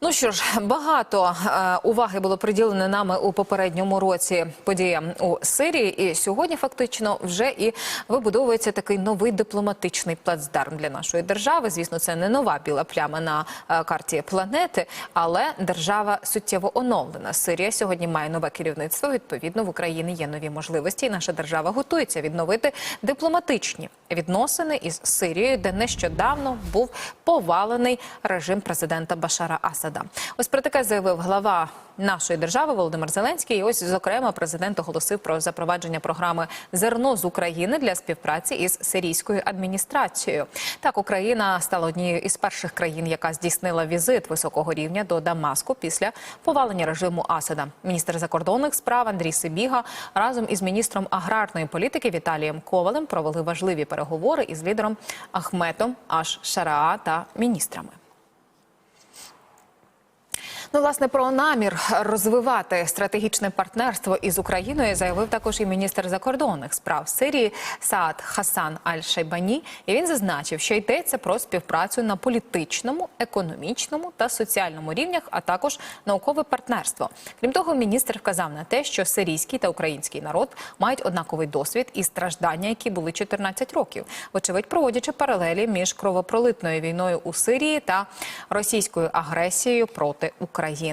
Ну що ж, багато е, уваги було приділено нами у попередньому році подіям у Сирії, і сьогодні фактично вже і вибудовується такий новий дипломатичний плацдарм для нашої держави. Звісно, це не нова біла пляма на е, карті планети, але держава суттєво оновлена. Сирія сьогодні має нове керівництво. Відповідно, в Україні є нові можливості, і наша держава готується відновити дипломатичні відносини із Сирією, де нещодавно був повалений режим президента Башара Асада. Ось про таке заявив глава нашої держави Володимир Зеленський. І ось, зокрема, президент оголосив про запровадження програми Зерно з України для співпраці із сирійською адміністрацією. Так, Україна стала однією із перших країн, яка здійснила візит високого рівня до Дамаску після повалення режиму Асада. Міністр закордонних справ Андрій Сибіга разом із міністром аграрної політики Віталієм Ковалем провели важливі переговори із лідером Ахметом Аш Шараа та міністрами. Ну, власне, про намір розвивати стратегічне партнерство із Україною заявив також і міністр закордонних справ Сирії Саад Хасан Аль-Шайбані. І він зазначив, що йдеться про співпрацю на політичному, економічному та соціальному рівнях, а також наукове партнерство. Крім того, міністр вказав на те, що сирійський та український народ мають однаковий досвід і страждання, які були 14 років, вочевидь, проводячи паралелі між кровопролитною війною у Сирії та російською агресією проти України.